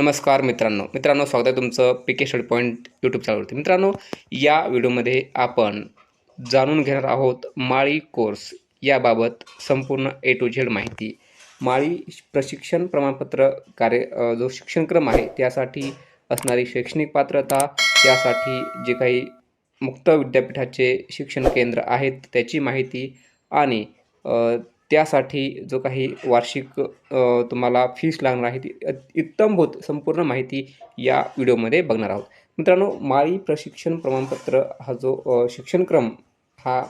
नमस्कार मित्रांनो. मित्रांनो स्वागत आहे तुमचं P K study point YouTube चॅनलवरती मित्रांनो या व्हिडिओमध्ये आपण जाणून घेणार आहोत माळी कोर्स याबाबत संपूर्ण ए टू झेड माहिती. माळी प्रशिक्षण प्रमाणपत्र कार्य जो शिक्षणक्रम आहे त्यासाठी असणारी शैक्षणिक पात्रता त्यासाठी जे काही मुक्त विद्यापीठाचे शिक्षण केंद्र आहेत त्याची माहिती आणि त्यासाठी जो काही वार्षिक तुम्हाला फीस लागणार आहे ती इत्तमभूत संपूर्ण माहिती या व्हिडिओमध्ये बघणार आहोत. मित्रांनो माळी प्रशिक्षण प्रमाणपत्र हा जो शिक्षणक्रम हा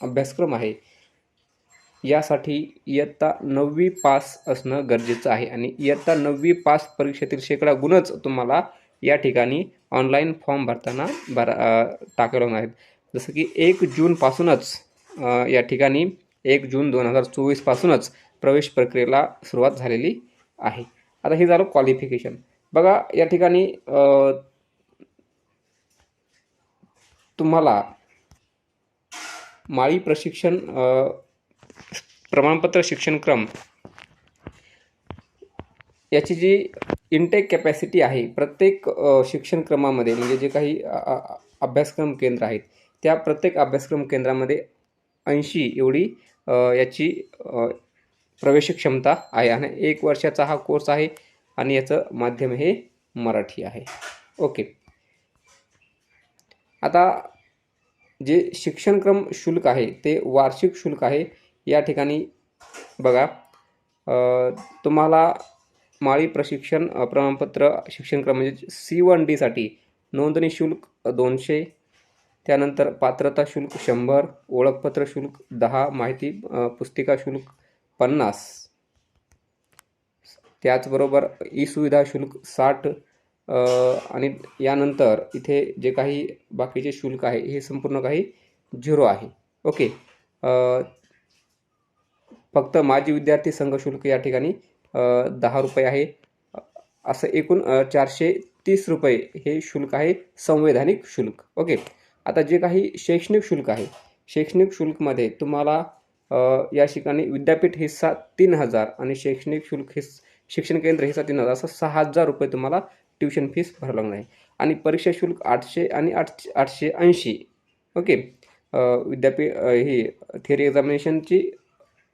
अभ्यासक्रम आहे यासाठी इयत्ता नववी पास असणं गरजेचं आहे आणि इयत्ता नववी पास परीक्षेतील शेकडा गुणच तुम्हाला या ठिकाणी ऑनलाईन फॉर्म भरताना भरा अ, टाकावे लागणार आहेत. जसं की एक जूनपासूनच या ठिकाणी एक जून दोन हजार चोवीसपासूनच प्रवेश प्रक्रियेला सुरुवात झालेली आहे. आता हे झालं क्वालिफिकेशन बघा या ठिकाणी तुम्हाला माळी प्रशिक्षण प्रमाणपत्र शिक्षणक्रम याची जी इंटेक कॅपॅसिटी आहे प्रत्येक शिक्षणक्रमामध्ये म्हणजे जे काही अभ्यासक्रम केंद्र आहेत त्या प्रत्येक अभ्यासक्रम केंद्रामध्ये ऐंशी एवढी याची प्रवेश क्षमता आहे आणि एक वर्षाचा हा कोर्स आहे आणि याचं माध्यम हे मराठी आहे. ओके आता जे शिक्षणक्रम शुल्क आहे ते वार्षिक शुल्क आहे या ठिकाणी बघा. तुम्हाला माळी प्रशिक्षण प्रमाणपत्र शिक्षणक्रम म्हणजे सी वन डीसाठी नोंदणी शुल्क दोनशे त्यानंतर पात्रता शुल्क शंभर ओळखपत्र शुल्क दहा माहिती पुस्तिका शुल्क पन्नास. त्याचबरोबर ई सुविधा शुल्क साठ आणि यानंतर इथे जे काही बाकीचे शुल्क आहे हे संपूर्ण काही झिरो आहे. ओके. फक्त माजी विद्यार्थी संघ शुल्क या ठिकाणी दहा रुपये आहे. असं एकूण चारशे तीस रुपये हे शुल्क आहे संवैधानिक शुल्क. ओके. आता जे काही शैक्षणिक शुल्क आहे शैक्षणिक शुल्कमध्ये तुम्हाला या ठिकाणी विद्यापीठ हिस्सा तीन हजार आणि शैक्षणिक शुल्क हिस शिक्षण केंद्र हिस्सा तीन हजार असं सहा हजार रुपये तुम्हाला ट्युशन फीस भरावं लागणार आहे. आणि परीक्षा शुल्क आठशे आणि आठशे आठशे ऐंशी ओके. विद्यापीठ ही थिअरी एक्झामिनेशनची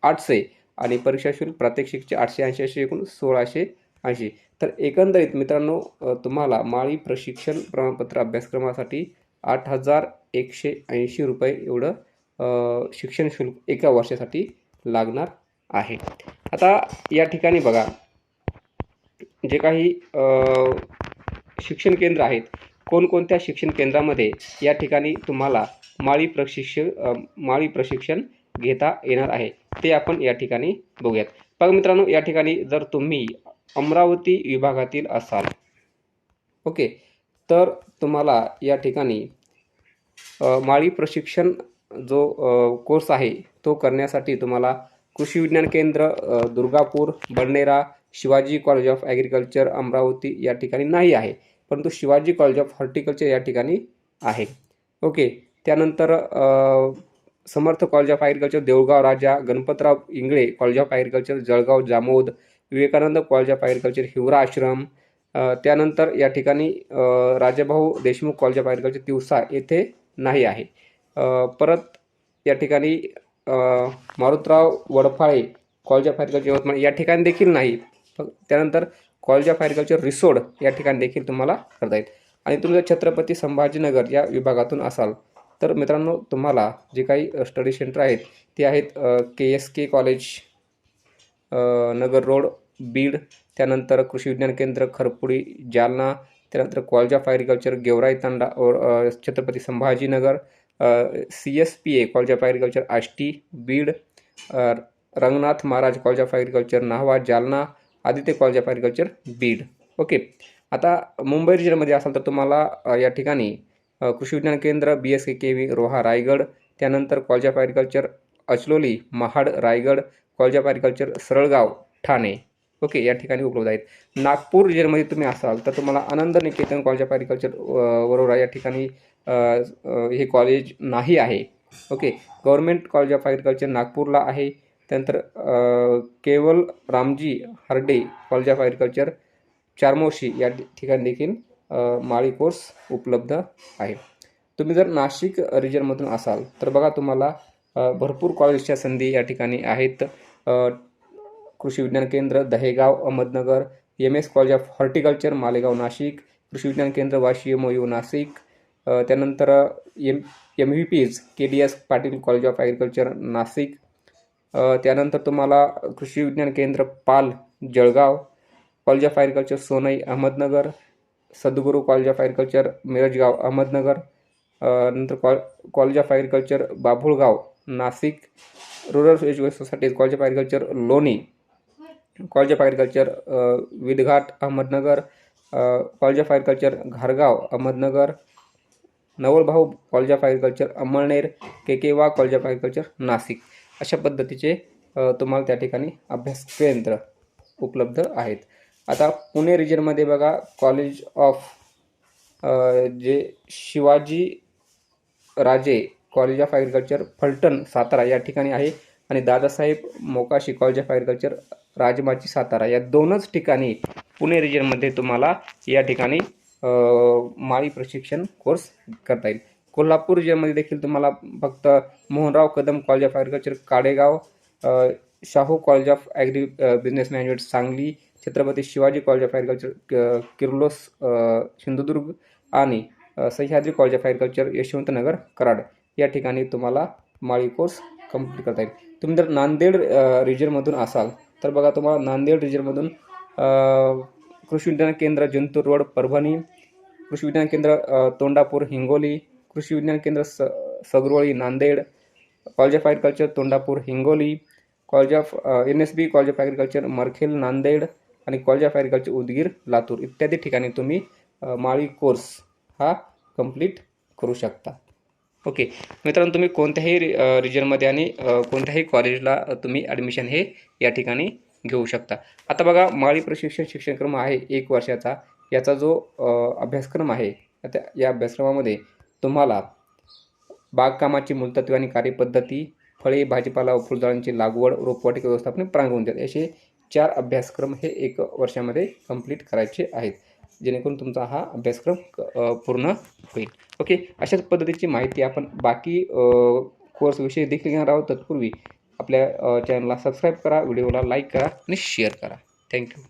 आठशे आणि परीक्षा शुल्क प्रात्यक्षिकचे आठशे ऐंशी असे एकूण सोळाशे ऐंशी. तर एकंदरीत मित्रांनो तुम्हाला माळी प्रशिक्षण प्रमाणपत्र अभ्यासक्रमासाठी आठ हजार एकशे ऐंशी रुपये एवढं शिक्षण शुल्क एका वर्षासाठी लागणार आहे. आता या ठिकाणी बघा जे काही शिक्षण केंद्र आहेत कोणकोणत्या शिक्षण केंद्रामध्ये या ठिकाणी तुम्हाला माळी प्रशिक्षण माळी प्रशिक्षण घेता येणार आहे ते आपण या ठिकाणी बघूयात. बघा मित्रांनो या ठिकाणी जर तुम्ही अमरावती विभागातील असाल ओके तर तुम्हाला या ठिकाणी माळी प्रशिक्षण जो कोर्स आहे तो करण्यासाठी तुम्हाला कृषी विज्ञान केंद्र Durgapur Badnera Shivaji college of agriculture Amravati या ठिकाणी नाही आहे. परंतु शिवाजी कॉलेज ऑफ हॉर्टिकल्चर या ठिकाणी आहे. ओके. त्यानंतर Samarth college of agriculture Devgaon Raja Ganpatrao Ingle college of agriculture Jalgaon Jamod Vivekanand college of agriculture Hiwara Ashram त्यानंतर या ठिकाणी Rajebhau Rajabhau Deshmukh college of agriculture Tiwasa येथे नाही आहे. परत या ठिकाणी Marutrao Wadphale college of agriculture Yavatmal या ठिकाणी देखील नाही. त्यानंतर कॉलेज ऑफ ॲग्रिकल्चर रिसोड या ठिकाणी देखील तुम्हाला करता येईल. आणि तुम्ही जर छत्रपती संभाजीनगर या विभागातून असाल तर मित्रांनो तुम्हाला जे काही स्टडी सेंटर आहेत ते आहेत K S K college Nagar road Beed त्यानंतर कृषी विज्ञान केंद्र खरपुडी जालना त्यानंतर college of agriculture Gevrai Tanda और Chhatrapati Sambhajinagar C S P A college of agriculture Ashti Beed Rangnath Maharaj college of agriculture Nahwa Jalna Aditya college of agriculture Beed. Okay. आता मुंबई रिजनमध्ये असाल तर तुम्हाला या ठिकाणी कृषी विज्ञान केंद्र B S K K V Roha Raigad त्यानंतर college of agriculture Achaloli Mahad Raigad college of agriculture Saralgaon Thane. Okay या ठिकाणी उपलब्ध आहेत. नागपूर रिजनमध्ये तुम्ही असाल तर तुम्हाला Anand Niketan college of agriculture Warora या ठिकाणी हे कॉलेज नाही आहे. Okay government college of agriculture नागपूरला आहे. त्यानंतर Keval Ramji Harde college of agriculture Chamorshi या ठिकाणी देखील माळी कोर्स उपलब्ध आहे. तुम्ही जर नाशिक रिजनमधून असाल तर बघा तुम्हाला भरपूर कॉलेजच्या संधी या ठिकाणी आहेत. कृषी विज्ञान केंद्र Dahegaon Ahmednagar M S college of horticulture Malegaon Nashik कृषी विज्ञान केंद्र वाशी एम यू नाशिक त्यानंतर M M V P's K D S Patil college of agriculture Nashik. त्यानंतर तुम्हाला कृषी विज्ञान केंद्र Pal Jalgaon. College of agriculture Sonai Ahmednagar. Sadguru college of agriculture Mirajgaon Ahmednagar. नंतर कॉ college of agriculture Babhulgaon Nashik. Rural education society college of agriculture Loni. College of agriculture विदघाट Ahmednagar college of agriculture घारगाव Ahmednagar Navalbhau college of agriculture Amalner K K वा college of agriculture Nashik अशा पद्धतीचे uh, तुम्हाला त्या ठिकाणी अभ्यास केंद्र उपलब्ध आहेत. आता पुणे रिजनमध्ये बघा college of uh, J Shivaji Raje college of agriculture Phaltan Satara या ठिकाणी आहे. आणि Dadasaheb Mokashi college of agriculture Rajmachi Satara या दोनच ठिकाणी पुणे रिजनमध्ये तुम्हाला या ठिकाणी माळी प्रशिक्षण कोर्स करता येईल. कोल्हापूर जिल्ह्यामध्ये देखील तुम्हाला फक्त Mohanrao Kadam college of agriculture Kadegaon Shahu college of agribusiness management Sangli Chhatrapati Shivaji college of agriculture Kirlos Sindhudurg आणि Sahyadri college of agriculture Yashwantnagar Karad या ठिकाणी तुम्हाला माळी कोर्स कंप्लीट करता येईल. तुम्ही जर नांदेड रिजनमधून असाल तर बघा तुम्हाला नांदेड रिजनमधून कृषी विज्ञान केंद्र जंतूर रोड परभणी कृषी विज्ञान केंद्र तोंडापूर हिंगोली कृषी विज्ञान केंद्र स Sagroli Nanded college of agriculture Tondapur Hingoli college of N S B college of agriculture Markhel Nanded आणि college of agriculture Udgir Latur. इत्यादी ठिकाणी तुम्ही माळी कोर्स हा कंप्लीट करू शकता. ओके. मित्रांनो तुम्ही कोणत्याही रि- रिजनमध्ये आणि कोणत्याही कॉलेजला तुम्ही ॲडमिशन हे या ठिकाणी घेऊ शकता. आता बघा माळी प्रशिक्षण शिक्षणक्रम आहे एक वर्षाचा. याचा जो अभ्यासक्रम आहे आता या अभ्यासक्रमामध्ये तुम्हाला बागकामाची मूलतत्वे आणि कार्यपद्धती फळे भाजीपाला व फुलझाडांची लागवड रोपवाटिका व्यवस्थापन प्रांगण उद्यान असे चार अभ्यासक्रम हे एक वर्षामध्ये कंप्लीट करायचे आहेत. जेणेकरून तुमचा हा अभ्यासक्रम पूर्ण होईल. ओके? अशाच पद्धतीची माहिती आपण बाकी कोर्सविषयी देखील घेणार आहोत. तत्पूर्वी आपल्या चॅनलला सबस्क्राईब करा व्हिडिओला लाईक करा आणि शेअर करा. थँक्यू